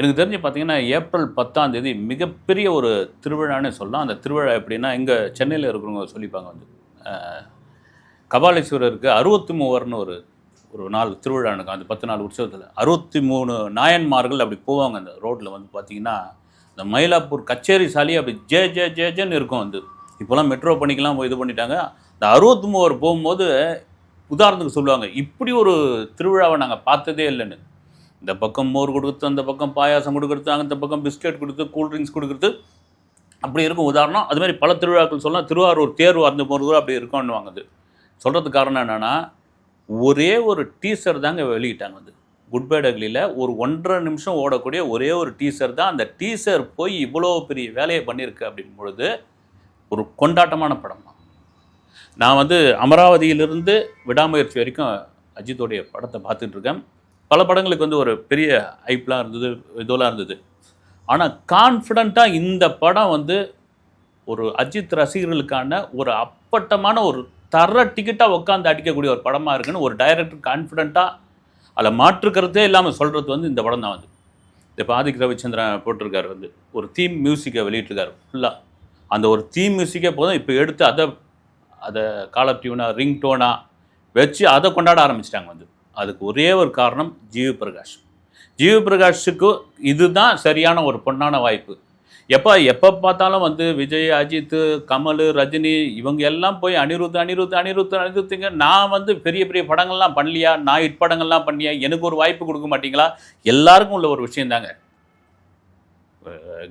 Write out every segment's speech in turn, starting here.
எனக்கு தெரிஞ்சு பார்த்தீங்கன்னா ஏப்ரல் பத்தாம் தேதி மிகப்பெரிய ஒரு திருவிழான்னு சொல்லலாம். அந்த திருவிழா எப்படின்னா இங்கே சென்னையில் இருக்கிறவங்க சொல்லிப்பாங்க வந்து. கபாலீஸ்வரருக்கு அறுபத்தி மூவர்னு ஒரு ஒரு நாள் திருவிழா நடக்கும். அந்த பத்து நாள் உற்சவத்தில். அறுபத்தி மூணு நாயன்மார்கள் அப்படி போவாங்க. அந்த ரோட்டில் வந்து பார்த்தீங்கன்னா இந்த மயிலாப்பூர் கச்சேரி சாலி அப்படி ஜே ஜே ஜே ஜேன்னு இருக்கும் வந்து. இப்போலாம் மெட்ரோ பண்ணிக்கலாம் இது பண்ணிட்டாங்க. இந்த அறுபத்தி மூவர் போகும்போது உதாரணத்துக்கு சொல்லுவாங்க இப்படி ஒரு திருவிழாவை நாங்கள் பார்த்ததே இல்லைன்னு. இந்த பக்கம் மோர் கொடுத்து அந்த பக்கம் பாயாசம் கொடுக்குறது அந்த பக்கம் பிஸ்கெட் கொடுத்து கூல்ட்ரிங்க்ஸ் கொடுக்குறது அப்படி இருக்கும். உதாரணம் அது மாதிரி பல திருவிழாக்கள் சொல்லலாம் திருவாரூர் தேர்வு அந்த போகிறது அப்படி இருக்கும்னு வாங்குது சொல்கிறதுக்கு காரணம் என்னென்னா ஒரே ஒரு டீசர் தாங்க வெளியிட்டாங்க அது. குட் பை டக்லியில் ஒரு ஒன்றரை நிமிஷம் ஓடக்கூடிய ஒரே ஒரு டீசர் தான் அந்த டீசர் போய் இவ்வளோ பெரிய வேலையை பண்ணியிருக்கு அப்படின் பொழுது ஒரு கொண்டாட்டமான படம். தான் நான் வந்து அமராவதியிலிருந்து விடாமுயற்சி வரைக்கும் அஜித்தோடைய படத்தை பார்த்துட்டு இருக்கேன். பல படங்களுக்கு வந்து ஒரு பெரிய ஐப்லாம் இருந்தது இதெல்லாம் இருந்தது. ஆனால் கான்ஃபிடண்ட்டாக இந்த படம் வந்து ஒரு அஜித் ரசிகர்களுக்கான ஒரு அப்பட்டமான ஒரு தர டிக்கெட்டாக உட்காந்து அடிக்கக்கூடிய ஒரு படமாக இருக்குன்னு ஒரு டைரக்டர் கான்ஃபிடண்ட்டாக அதில் மாற்றுக்கிறதே இல்லாமல் சொல்கிறது வந்து இந்த படம் தான் வந்து. இப்போ ஆதிக் ரவிச்சந்திரன் போட்டிருக்காரு வந்து. ஒரு தீம் மியூசிக்கை வெளியிட்டிருக்காரு ஃபுல்லாக அந்த ஒரு தீம் மியூசிக்கே போதும் இப்போ எடுத்து அதை அதை காலர் டியூனாக ரிங் டோனாக வச்சு அதை கொண்டாட ஆரம்பிச்சிட்டாங்க வந்து. அதுக்கு ஒரே ஒரு காரணம் ஜிவி பிரகாஷ் ஜிவி பிரகாஷுக்கு இதுதான் சரியான ஒரு பொண்ணான வாய்ப்பு. எப்போ எப்போ பார்த்தாலும் வந்து விஜய் அஜித் கமல் ரஜினி இவங்க எல்லாம் போய் அனிருத் அனிருத் அனிருத் அனிருத்துங்க நான் வந்து பெரிய பெரிய படங்கள்லாம் பண்ணலையா? நான் இட் படங்கள்லாம் பண்ணியா? எனக்கு ஒரு வாய்ப்பு கொடுக்க மாட்டீங்களா? எல்லாருக்கும் உள்ள ஒரு விஷயந்தாங்க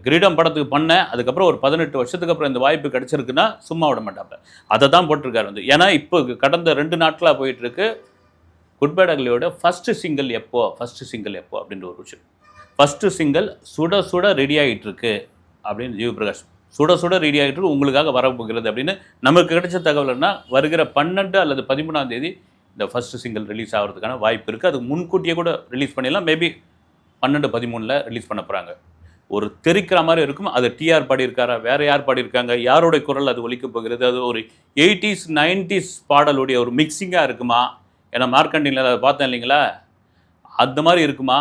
கிரீடம் படத்துக்கு பண்ணேன். அதுக்கப்புறம் ஒரு பதினெட்டு வருஷத்துக்கு அப்புறம் இந்த வாய்ப்பு கிடச்சிருக்குன்னா சும்மா விட மாட்டாங்க அதை தான் போட்டிருக்காரு வந்து. ஏன்னா இப்போ கடந்த ரெண்டு நாட்களாக போயிட்டுருக்கு இருக்கு அக்லியோட ஃபஸ்ட்டு சிங்கிள் எப்போ ஃபஸ்ட்டு சிங்கிள் எப்போ அப்படின்ற ஒரு விஷயம். ஃபஸ்ட்டு சிங்கிள் சுட சுட ரெடி ஆகிட்டு இருக்கு அப்படின்னு ஜீவ பிரகாஷ். சுட சுட ரெடி ஆகிட்டு இருக்கு உங்களுக்காக வரப்போகிறது அப்படின்னு நமக்கு கிடைச்ச தகவல்னா வருகிற பன்னெண்டு அல்லது பதிமூணாம் தேதி இந்த ஃபஸ்ட்டு சிங்கிள் ரிலீஸ் ஆகிறதுக்கான வாய்ப்பு இருக்குது அது முன்கூட்டியே கூட ரிலீஸ் பண்ணிடலாம். மேபி பன்னெண்டு பதிமூணில் ரிலீஸ் பண்ண போகிறாங்க ஒரு தெரிக்கிற மாதிரி இருக்கும். அது டிஆர் பாடியிருக்காரா? வேற யார் பாடியிருக்காங்க? யாரோடைய குரல் அது ஒலிக்க போகிறது? அது ஒரு எயிட்டிஸ் நைன்டிஸ் பாடலுடைய ஒரு மிக்சிங்காக இருக்குமா? ஏன்னா மார்க்கண்டியில் அதை பார்த்தேன் இல்லைங்களா? அந்த மாதிரி இருக்குமா?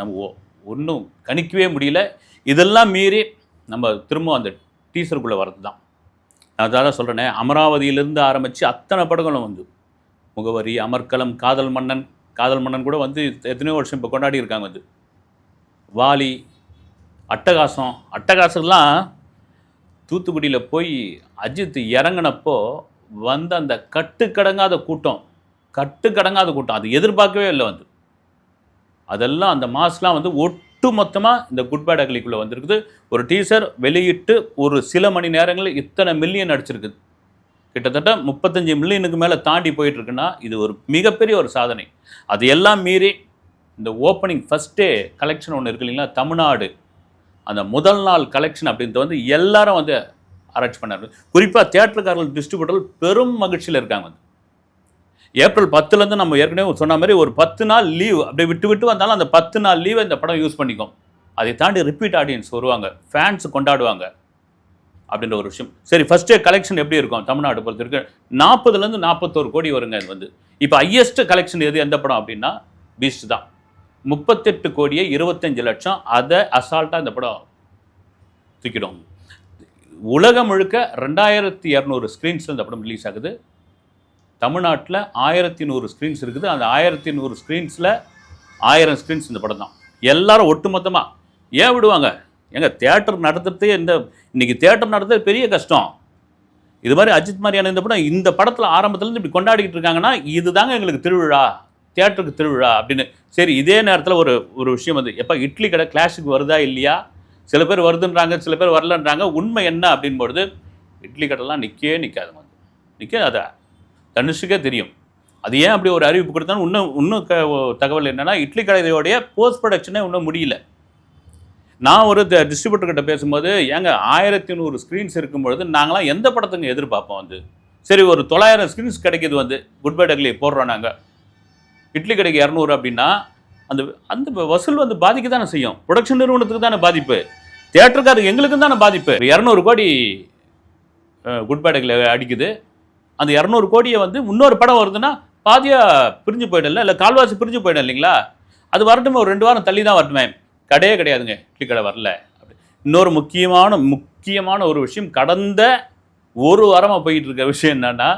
நம்ம ஒன்றும் கணிக்கவே முடியல. இதெல்லாம் மீறி நம்ம திரும்ப அந்த டீசருக்குள்ளே வர்றது தான் நான் அதான் சொல்கிறேனே அமராவதியிலிருந்து ஆரம்பித்து அத்தனை படங்களும் வந்து. முகவரி அமர்க்கலம் காதல் மன்னன் காதல் மன்னன் கூட வந்து எத்தனையோ வருஷம் இப்போ கொண்டாடி இருக்காங்க வந்து. வாலி அட்டகாசம் அட்டகாசம்லாம் தூத்துக்குடியில் போய் அஜித் இறங்கினப்போ வந்த அந்த கட்டுக்கடங்காத கூட்டம். கட்டுக்கடங்காத கூட்டம். அது எதிர்பார்க்கவே இல்லை வந்து. அதெல்லாம் அந்த மாஸ்லாம் வந்து ஒட்டு மொத்தமாக இந்த குட் பேட் அகலிக்குள்ளே வந்திருக்குது. ஒரு டீசர் வெளியிட்டு ஒரு சில மணி நேரங்களில் இத்தனை மில்லியன் அடிச்சிருக்குது. கிட்டத்தட்ட முப்பத்தஞ்சு மில்லியனுக்கு மேலே தாண்டி போயிட்டுருக்குன்னா இது ஒரு மிகப்பெரிய ஒரு சாதனை. அது எல்லாம் மீறி இந்த ஓப்பனிங் ஃபஸ்ட்டே கலெக்ஷன் ஒன்று இருக்கு இல்லைங்களா? தமிழ்நாடு. அந்த முதல் நாள் கலெக்ஷன் அப்படின்றது வந்து எல்லாரும் வந்து அரேஞ்ச் பண்ணார். குறிப்பாக தேட்டருக்காரர்கள் டிஸ்ட்ரிபியூட்டர்கள் பெரும் மகிழ்ச்சியில் இருக்காங்க வந்து. ஏப்ரல் பத்துலேருந்து நம்ம ஏற்கனவே சொன்ன மாதிரி ஒரு பத்து நாள் லீவ் அப்படியே விட்டு விட்டு வந்தாலும் அந்த பத்து நாள் லீவை இந்த படம் யூஸ் பண்ணிக்கும். அதை தாண்டி ரிப்பீட் ஆடியன்ஸ் வருவாங்க. ஃபேன்ஸ் கொண்டாடுவாங்க. அப்படின்ற ஒரு விஷயம். சரி ஃபஸ்ட்டு கலெக்ஷன் எப்படி இருக்கும்? தமிழ்நாடு பொறுத்த வரைக்கும் நாற்பதுலேருந்து நாற்பத்தோரு கோடி வருங்க இது வந்து. இப்போ ஹையஸ்ட் கலெக்ஷன் எது எந்த படம் அப்படின்னா பீஸ்ட் தான். முப்பத்தெட்டு கோடியே இருபத்தஞ்சு லட்சம். அதை அசால்ட்டாக இந்த படம் தூக்கிடும். உலகம் முழுக்க ரெண்டாயிரத்தி இரநூறு ஸ்க்ரீன்ஸில் இந்த படம் ரிலீஸ் ஆகுது. தமிழ்நாட்டில் ஆயிரத்தி நூறு ஸ்க்ரீன்ஸ் இருக்குது. அந்த ஆயிரத்தி நூறு ஸ்க்ரீன்ஸில் ஆயிரம் ஸ்க்ரீன்ஸ் இந்த படம் தான். எல்லாரும் ஒட்டுமொத்தமாக ஏன் விடுவாங்க? எங்க தேட்டர் நடத்துறதே இந்த இன்னைக்கு தேட்டர் நடத்துறது பெரிய கஷ்டம். இது மாதிரி அஜித் மாதிரியான இந்த படம் இந்த படத்தில் ஆரம்பத்துலேருந்து இப்படி கொண்டாடிக்கிட்டு இருக்காங்கன்னா இதுதாங்க எங்களுக்கு திருவிழா தேட்டருக்கு திருவிழா அப்படின்னு. சரி இதே நேரத்தில் ஒரு ஒரு விஷயம் வந்து எப்போ இட்லி கடை கிளாஸுக்கு வருதா இல்லையா? சில பேர் வருதுன்றாங்க சில பேர் வரலன்றாங்க உண்மை என்ன அப்படின் பொழுது இட்லி கடைலாம் நிற்கவே நிற்காது வந்து நிற்க அதை தனுஷுக்கே தெரியும். அது ஏன் அப்படி ஒரு அறிவிப்பு கொடுத்தாலும் இன்னும் இன்னும் க தகவல் என்னென்னா இட்லி கடையோடைய போஸ்ட் ப்ரொடக்ஷனே இன்னும் முடியல. நான் ஒரு டிஸ்ட்ரிபியூட்டர்கிட்ட பேசும்போது ஏங்க ஆயிரத்தி நூறு ஸ்க்ரீன்ஸ் இருக்கும் பொழுது நாங்களாம் எந்த படத்துக்கு எதிர்பார்ப்போம் வந்து? சரி ஒரு தொள்ளாயிரம் ஸ்க்ரீன்ஸ் கிடைக்கிது வந்து குட் பை டக்லி போடுறோம் நாங்கள் இட்லி கடைக்கு இரநூறு அப்படின்னா அந்த அந்த வசூல் வந்து பாதிக்க தானே செய்யும். ப்ரொடக்ஷன் நிறுவனத்துக்கு தானே பாதிப்பு. தேட்டருக்காருக்கு எங்களுக்கு தானே பாதிப்பு. இரநூறு கோடி குட் பை டக்லி அடிக்குது. அந்த இரநூறு கோடியை வந்து இன்னொரு படம் வருதுன்னா பாதியாக பிரிஞ்சு போயிடல இல்லை கால்வாசி பிரிஞ்சு போயிடும் இல்லைங்களா? அது வரட்டுமே ஒரு ரெண்டு வாரம் தள்ளி தான் வரட்டுமே. கடையே கிடையாதுங்க இட்லி கடை வரல. அப்படி இன்னொரு முக்கியமான முக்கியமான ஒரு விஷயம் கடந்த ஒரு வாரமாக போயிட்டு இருக்க விஷயம் என்னன்னா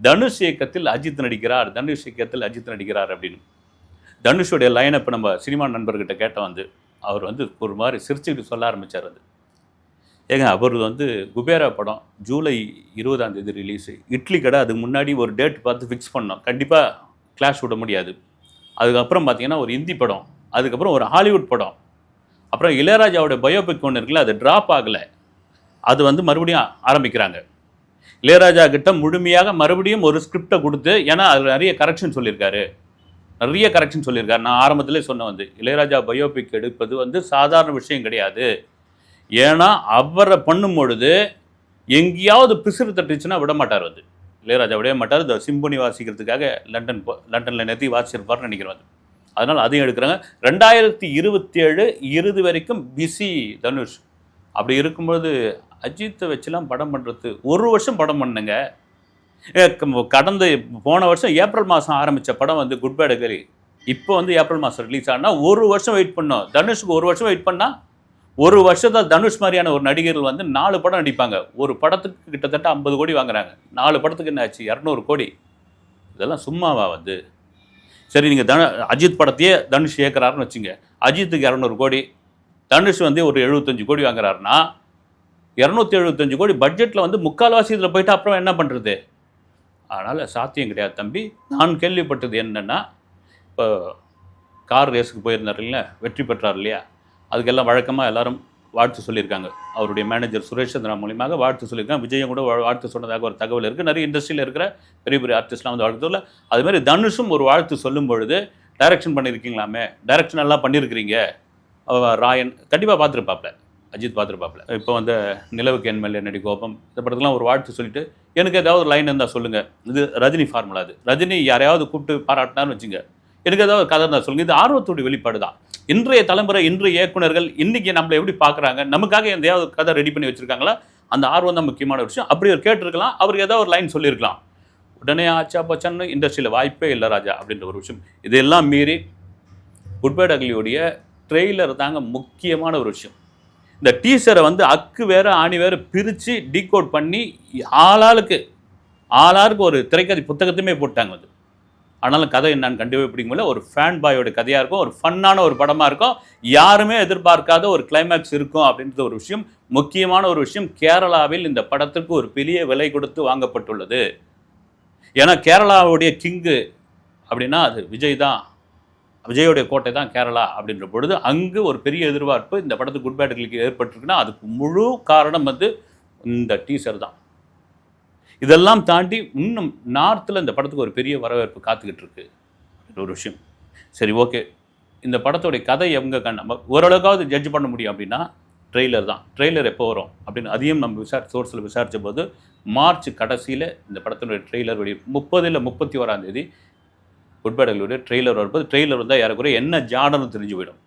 தனுஷ் இயக்கத்தில் அஜித் நடிக்கிறார் தனுஷ் இயக்கத்தில் அஜித் நடிக்கிறார் அப்படின்னு. தனுஷுடைய லைனப் நம்ம சினிமா நண்பர்கிட்ட கேட்ட வந்து அவர் வந்து ஒரு மாதிரி சிரிச்சுக்கிட்டு சொல்ல ஆரம்பித்தார் அது. ஏங்க அவர் வந்து குபேரா படம் ஜூலை இருபதாம் தேதி ரிலீஸு இட்லி கடை அதுக்கு முன்னாடி ஒரு டேட் பார்த்து ஃபிக்ஸ் பண்ணோம். கண்டிப்பாக கிளாஷ் விட முடியாது. அதுக்கப்புறம் பார்த்தீங்கன்னா ஒரு ஹிந்தி படம் அதுக்கப்புறம் ஒரு ஹாலிவுட் படம் அப்புறம் இளையராஜாவோட பயோபிக் ஒன்று இருக்குல்ல அது ட்ராப் ஆகலை. அது வந்து மறுபடியும் ஆரம்பிக்கிறாங்க. இளையராஜா கிட்ட முழுமையாக மறுபடியும் ஒரு ஸ்கிரிப்டை கொடுத்து ஏன்னா அதில் நிறைய கரெக்ஷன் சொல்லியிருக்காரு. நிறைய கரெக்ஷன் சொல்லியிருக்காரு. நான் ஆரம்பத்திலே சொன்ன வந்து இளையராஜா பயோபிக் எடுப்பது வந்து சாதாரண விஷயம் கிடையாது. ஏன்னா அவரை பண்ணும் பொழுது எங்கேயாவது பிசுறு தட்டுச்சுன்னா விட மாட்டார் வந்து இளையராஜா விடவே மாட்டார். இந்த சிம்பொனி வாசிக்கிறதுக்காக லண்டன் போ லண்டனில் நெத்தி வாசிச்சிருப்பார்னு நினைக்கிறேன் வந்து அதனால் அதையும் எடுக்கிறாங்க. ரெண்டாயிரத்தி இருபத்தி ஏழு இறுதி வரைக்கும் பிஸி தனுஷ். அப்படி இருக்கும்பொழுது அஜித்தை வச்சுலாம் படம் பண்ணுறது ஒரு வருஷம் படம் பண்ணுங்க. கடந்த போன வருஷம் ஏப்ரல் மாதம் ஆரம்பித்த படம் வந்து குட் பேட் கரி இப்போ வந்து ஏப்ரல் மாதம் ரிலீஸ் ஆனால் ஒரு வருஷம் வெயிட் பண்ணோம். தனுஷுக்கு ஒரு வருஷம் வெயிட் பண்ணால் ஒரு வருஷத்தில் தனுஷ் மாதிரியான ஒரு நடிகர்கள் வந்து நாலு படம் நடிப்பாங்க. ஒரு படத்துக்கு கிட்டத்தட்ட ஐம்பது கோடி வாங்குறாங்க. நாலு படத்துக்கு என்ன ஆச்சு? இரநூறு கோடி. இதெல்லாம் சும்மாவா வந்து? சரி நீங்கள் தனு அஜித் படத்தையே தனுஷ் இயக்குறாருன்னு வச்சுங்க. அஜித்துக்கு இரநூறு கோடி. தனுஷ் வந்து ஒரு எழுபத்தஞ்சு கோடி வாங்குறாருன்னா இரநூத்தி எழுபத்தஞ்சு கோடி பட்ஜெட்டில் வந்து முக்கால்வாசி இதில் போயிட்டு அப்புறம் என்ன பண்ணுறது அதனால் சாத்தியம் கிடையாது தம்பி. நான் கேள்விப்பட்டது என்னென்னா இப்போ கார் ரேஸுக்கு போயிருந்தார் இல்லையா வெற்றி பெற்றார் இல்லையா? அதுக்கெல்லாம் வழக்கமாக எல்லாரும் வாழ்த்து சொல்லியிருக்காங்க. அவருடைய மேனேஜர் சுரேஷ் சந்திரா மூலியமாக வாழ்த்து சொல்லியிருக்காங்க. விஜயம் கூட வா- வாழ்த்து சொன்னதாக ஒரு தகவல் இருக்குது நிறைய இண்டஸ்ட்ரியில் இருக்கிற பெரிய பெரிய ஆர்டிஸ்ட்லாம் வந்து வாழ்த்து சொல்ல அதுமாதிரி தனுஷும் ஒரு வாழ்த்து சொல்லும் பொழுது டைரக்ஷன் பண்ணியிருக்கீங்களாமே? டைரக்ஷன் எல்லாம் பண்ணியிருக்கிறீங்க. ராயன் கண்டிப்பாக பார்த்துருப்பாப்ல. அஜித் பார்த்துருப்பாப்ல. இப்போ வந்து நிலவுக்கு எம்எல்ஏ நடி கோபம்? இந்த படத்துக்குலாம் ஒரு வாழ்த்து சொல்லிட்டு எனக்கு ஏதாவது ஒரு லைன் இருந்தால் சொல்லுங்கள் இது ரஜினி ஃபார்முலா அது. ரஜினி யாரையாவது கூப்பிட்டு பாராட்டினான்னு வச்சுங்க. எனக்கு ஏதாவது ஒரு கதை தான் சொல்லுங்கள் இது ஆர்வத்தோட வெளிப்பாடு தான் இன்றைய தலைமுறை இன்றைய இயக்குனர்கள் இன்னைக்கு நம்மளை எப்படி பார்க்குறாங்க? நமக்காக எந்தையாவது கதை ரெடி பண்ணி வச்சுருக்காங்களா? அந்த ஆர்வம் தான் முக்கியமான விஷயம். அப்படி ஒரு கேட்டிருக்கலாம். அவருக்கு ஏதாவது ஒரு லைன் சொல்லியிருக்கலாம். உடனே ஆச்சா பச்சான்னு இண்டஸ்ட்ரியில் வாய்ப்பே இல்லை ராஜா அப்படின்ற ஒரு விஷயம். இதெல்லாம் மீறி குட்பேட் அகலியோடைய ட்ரெய்லர் தாங்க முக்கியமான ஒரு விஷயம். இந்த டீசரை வந்து அக்கு வேற ஆணி வேற பிரித்து டீகோட் பண்ணி ஆளாளுக்கு ஆளாருக்கு ஒரு திரைக்கதை புத்தகத்தையுமே போட்டாங்க அது. ஆனாலும் கதை என்னன்னு கண்டிப்பாக பிடிக்க ஒரு ஃபேன் பாயோட கதையாக இருக்கும். ஒரு ஃபன்னான ஒரு படமாக இருக்கும். யாருமே எதிர்பார்க்காத ஒரு கிளைமேக்ஸ் இருக்கும் அப்படின்றது ஒரு விஷயம். முக்கியமான ஒரு விஷயம் கேரளாவில் இந்த படத்துக்கு ஒரு பெரிய விலை கொடுத்து வாங்கப்பட்டுள்ளது. ஏன்னா கேரளாவுடைய கிங்கு அப்படின்னா அது விஜய் தான். விஜயோடைய கோட்டை தான் கேரளா அப்படின்ற பொழுது அங்கு ஒரு பெரிய எதிர்பார்ப்பு இந்த படத்துக்கு குட் பேட்டுகளுக்கு ஏற்பட்டிருக்குன்னா அதுக்கு முழு காரணம் வந்து இந்த டீசர் தான். இதெல்லாம் தாண்டி இன்னும் நார்த்தில் இந்த படத்துக்கு ஒரு பெரிய வரவேற்பு காத்துக்கிட்டு இருக்கு ஒரு விஷயம். சரி ஓகே இந்த படத்தோடைய கதை எங்க கண் நம்ம ஓரளவுக்காவது ஜட்ஜ் பண்ண முடியும் அப்படின்னா ட்ரெய்லர் தான். ட்ரெய்லர் எப்போ வரும்? அப்படின்னு அதையும் நம்ம விசாரி சோர்ஸில் விசாரித்த போது மார்ச் கடைசியில் இந்த படத்தினுடைய ட்ரெய்லர் வெளியே முப்பது இல்லை முப்பத்தி ஓராம் தேதி குட்பேடலுடைய ட்ரெய்லர் வரும்போது ட்ரெய்லர் வந்தால் யாருக்குறைய என்ன ஜாடனும் தெரிஞ்சு போயிடும்.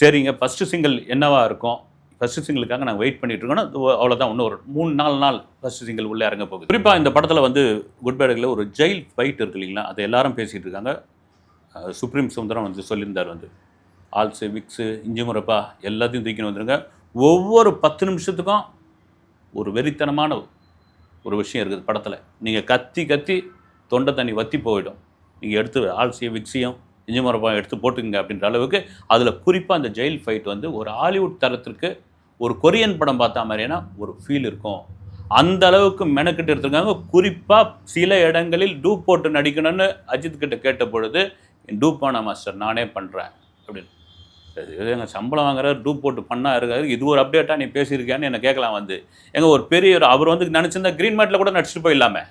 சரிங்க ஃபஸ்ட்டு சிங்கிள் என்னவாக இருக்கும்? ஃபஸ்ட்டு சிங்கிளுக்காக நாங்கள் வெயிட் பண்ணிட்டு இருக்கோம். அவ்வளோதான் இன்னும் ஒரு மூணு நாலு நாள் ஃபஸ்ட்டு சிங்கிள் உள்ளே இறங்க போகுது. குறிப்பாக இந்த படத்தில் வந்து குட் பேடகில் ஒரு ஜெயில் ஃபைட் இருக்கு இல்லைங்களா? அதை எல்லாரும் பேசிகிட்டு இருக்காங்க. சுப்ரீம் சுந்தரம் வந்து சொல்லியிருந்தார் வந்து. ஆல்ஸு விக்ஸு இஞ்சி முறப்பா எல்லாத்தையும் தூக்கின்னு வந்துருங்க. ஒவ்வொரு பத்து நிமிஷத்துக்கும் ஒரு வெறித்தனமான ஒரு விஷயம் இருக்குது படத்தில். நீங்கள் கத்தி கத்தி தொண்டை தண்ணி வத்தி போயிடும். நீங்கள் எடுத்து ஆல்சியும் விக்ஸையும் இஞ்சி முறப்பா எடுத்து போட்டுக்கோங்க அப்படின்ற அளவுக்கு அதில் குறிப்பாக அந்த ஜெயில் ஃபைட் வந்து ஒரு ஹாலிவுட் தரத்திற்கு ஒரு கொரியன் படம் பார்த்தா மாதிரியான ஒரு ஃபீல் இருக்கும். அந்த அளவுக்கு மெனக்கிட்டு எடுத்திருக்காங்க. குறிப்பாக சில இடங்களில் டூப் போட்டு நடிக்கணும்னு அஜித் கிட்ட கேட்ட பொழுது டூப்பான மாஸ்டர் நானே பண்ணுறேன் அப்படின்னு. இது எங்கள் சம்பளம் வாங்குற டூப் போட்டு பண்ணா இருக்காரு. இது ஒரு அப்டேட்டாக நீ பேசியிருக்கியான்னு என்னை கேட்கலாம் வந்து. எங்கள் ஒரு பெரிய ஒரு அவர் வந்து நினச்சிருந்தா க்ரீன் மேட்டில் கூட நடிச்சுட்டு போயிடலாமே.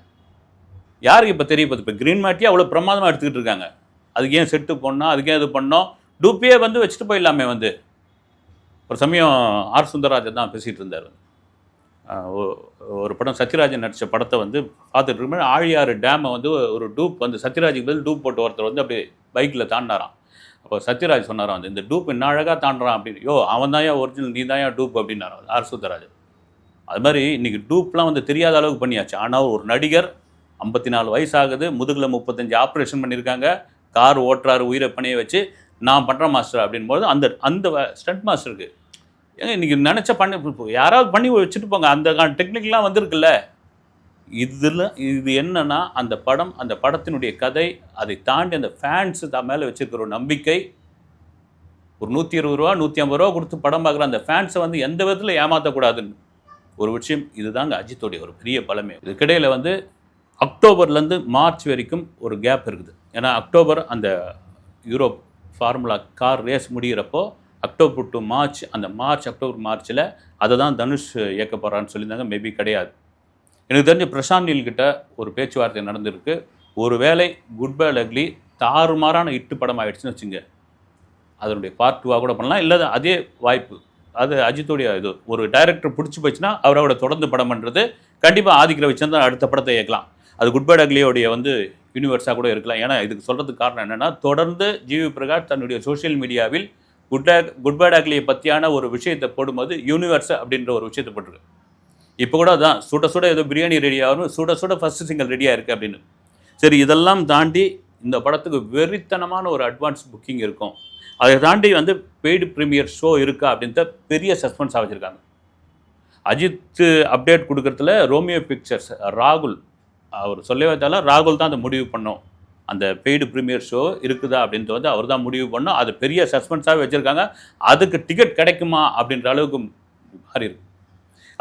யாருக்கு இப்போ தெரிய போகுது? இப்போ க்ரீன் மேட்டியே அவ்வளோ பிரமாதமாக எடுத்துக்கிட்டு இருக்காங்க? அதுக்கு ஏன் செட்டு பண்ணோம் அதுக்கு ஏன் இது பண்ணோம் டூப்பே வந்து வச்சுட்டு போயிடலாமே வந்து. ஒரு சமயம் ஆர் சுந்தரராஜன் தான் பேசிகிட்டு இருந்தார் ஒரு படம் சத்யராஜன் நடித்த படத்தை வந்து பார்த்துட்டு இருக்கும்போது ஆழியாறு டேமை வந்து ஒரு டூப் வந்து சத்யராஜுக்கு பதில் டூப் போட்டு ஒருத்தர் வந்து அப்படியே பைக்கில் தாண்டாராம் அப்போ சத்யராஜ் சொன்னாராம் வந்து இந்த டூப் என்ன அழகாக தாண்டுறான் அப்படின்னு. யோ அவன் தான் ஒரிஜினல் நீ தான் டூப் அப்படின்னாராம் ஆர் சுந்தரராஜன். அது மாதிரி இன்னைக்கு டூப்லாம் வந்து தெரியாத அளவுக்கு பண்ணியாச்சு. ஆனால் ஒரு நடிகர் ஐம்பத்தி நாலு வயசு ஆகுது முதுகில் முப்பத்தஞ்சு ஆப்ரேஷன் பண்ணியிருக்காங்க. கார் ஓட்டுறாரு உயிரை பணிய வச்சு நான் பண்ணுறேன் மாஸ்டர் அப்படின்போது அந்த அந்த ஸ்டண்ட் மாஸ்டருக்கு ஏங்க இன்றைக்கி நினச்ச பண்ணி யாராவது பண்ணி வச்சுட்டு போங்க. அந்த டெக்னிக்லாம் வந்திருக்குல்ல. இதில் இது என்னன்னா அந்த படம் அந்த படத்தினுடைய கதை அதை தாண்டி அந்த ஃபேன்ஸ் தான் மேலே வச்சுருக்கிற ஒரு நம்பிக்கை ஒரு நூற்றி இருபது ரூபா நூற்றி ஐம்பது ரூபா கொடுத்து படம் பார்க்குற அந்த ஃபேன்ஸை வந்து எந்த விதத்தில் ஏமாற்றக்கூடாதுன்னு ஒரு விஷயம் இதுதாங்க அஜித்தோடைய ஒரு பெரிய பலமே இதுக்கிடையில் வந்து அக்டோபர்லேருந்து மார்ச் வரைக்கும் ஒரு கேப் இருக்குது. ஏன்னா அக்டோபர் அந்த யூரோப் ஃபார்முலா கார் ரேஸ் முடிகிறப்போ அக்டோபர் டு மார்ச் அந்த மார்ச் அக்டோபர் மார்ச்சில் அதை தான் தனுஷ் இயக்க போகிறான்னு சொல்லியிருந்தாங்க. மேபி கிடையாது. எனக்கு தெரிஞ்ச பிரசாந்த் நீல்கிட்ட ஒரு பேச்சுவார்த்தை நடந்திருக்கு. ஒருவேளை குட் பை லக்லி தாறுமாறான இட்டு படம் ஆயிடுச்சுன்னு வச்சுங்க. அதனுடைய பார்ட் டூவாக கூட பண்ணலாம். இல்லை அதே வாய்ப்பு. அது அஜித்துடைய இது. ஒரு டைரக்டர் பிடிச்சி போச்சுன்னா அவரோட தொடர்ந்து படம் பண்ணுறது கண்டிப்பாக ஆதிக்கிற வச்சு தான் அடுத்த படத்தை இயக்கலாம். அது குட் பேட் அக்லியோடைய வந்து யூனிவர்ஸாக கூட இருக்கலாம். ஏன்னா இதுக்கு சொல்கிறதுக்கு காரணம் என்னென்னா தொடர்ந்து ஜிவி பிரகாஷ் தன்னுடைய சோஷியல் மீடியாவில் குட் குட் பேட் அக்லியை பற்றியான ஒரு விஷயத்தை போடும்போது யூனிவர்ஸ் அப்படின்ற ஒரு விஷயத்தை போட்டிருக்கு. இப்போ கூட அதான் சுட சுட ஏதோ பிரியாணி ரெடி ஆகணும் சுட சுட ஃபஸ்ட்டு சிங்கிள் ரெடியாக இருக்குது அப்படின்னு. சரி இதெல்லாம் தாண்டி இந்த படத்துக்கு வெறித்தனமான ஒரு அட்வான்ஸ் புக்கிங் இருக்கும். அதை தாண்டி வந்து பெய்டு ப்ரீமியர் ஷோ இருக்கா அப்படின்ட்டு பெரிய சஸ்பென்ஸாக வச்சுருக்காங்க. அஜித் அப்டேட் கொடுக்குறதுல ரோமியோ பிக்சர்ஸ் ராகுல் அவர் சொல்லவே தால ராகுல் தான் அதை முடிவு பண்ணோம். அந்த பெய்டு ப்ரீமியர் ஷோ இருக்குதா அப்படின்ட்டு வந்து அவர் தான் முடிவு பண்ணோம். அது பெரிய சஸ்பென்ஸாக வச்சுருக்காங்க. அதுக்கு டிக்கெட் கிடைக்குமா அப்படின்ற அளவுக்கு மாறி இருக்கு.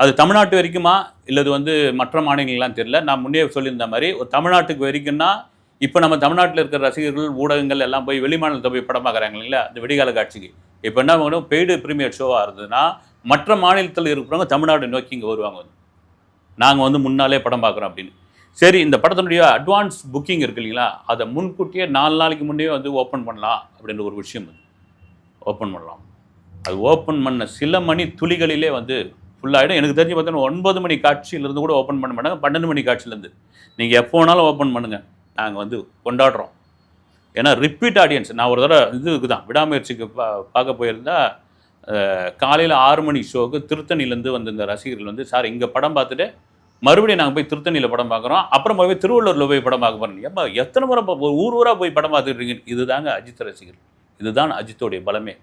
அது தமிழ்நாட்டு வரைக்குமா? இல்லது வந்து மற்ற மாநிலங்கள்லாம் தெரியல. நான் முன்னே சொல்லியிருந்த மாதிரி ஒரு தமிழ்நாட்டுக்கு வரைக்கும்னா இப்போ நம்ம தமிழ்நாட்டில் இருக்கிற ரசிகர்கள் ஊடகங்கள் எல்லாம் போய் வெளிமாநிலத்தை போய் படம் பார்க்குறாங்க இல்லைங்களா? அந்த விடிகால காட்சிக்கு. இப்போ என்ன பண்ணணும் பெய்டு ப்ரீமியர் ஷோவாக இருந்ததுன்னா மற்ற மாநிலத்தில் இருக்கிறவங்க தமிழ்நாடு நோக்கி இங்கே வருவாங்க வந்து. நாங்கள் வந்து முன்னாலே படம் பார்க்குறோம் அப்படின்னு. சரி இந்த படத்தினுடைய அட்வான்ஸ் புக்கிங் இருக்கு இல்லைங்களா? அதை முன்கூட்டியே நாலு நாளைக்கு முன்னே வந்து ஓப்பன் பண்ணலாம் அப்படின்ற ஒரு விஷயம் ஓப்பன் பண்ணலாம். அது ஓப்பன் பண்ண சில மணி துளிகளிலே வந்து ஃபுல்லாகிடும் எனக்கு தெரிஞ்சு பார்த்தீங்கன்னா ஒன்பது மணி காட்சியிலேருந்து கூட ஓப்பன் பண்ண மாட்டாங்க. பன்னெண்டு மணி காட்சியிலேருந்து. நீங்கள் எப்போ வேணாலும் ஓப்பன் பண்ணுங்கள் நாங்கள் வந்து கொண்டாடுறோம். ஏன்னா ரிப்பீட் ஆடியன்ஸ் நான் ஒரு தடவை இதுக்கு தான் விடாமுயற்சிக்கு பா பார்க்க போயிருந்தா காலையில் ஆறு மணி ஷோவுக்கு திருத்தணிலேருந்து வந்த இந்த ரசிகர்கள் வந்து சார் இங்கே படம் பார்த்துட்டு மறுபடியும் நாங்கள் போய் திருத்தணியில் படம் பார்க்குறோம் அப்புறம் போய் திருவள்ளூரில் போய் படம் பார்க்க போகிறோம் ஏப்பா எத்தனை முறை ஊர் ஊராக போய் படம் பார்த்துட்டு இதுதாங்க அஜித் ரசிகர். இதுதான் அஜித்தோடைய பலமே.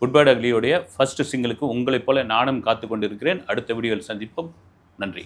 குட்பேட் அக்லியோடைய ஃபர்ஸ்ட் சிங்கிளுக்கு உங்களைப் போல நானும் காத்து கொண்டிருக்கிறேன். அடுத்த வீடியோவில் சந்திப்போம். நன்றி.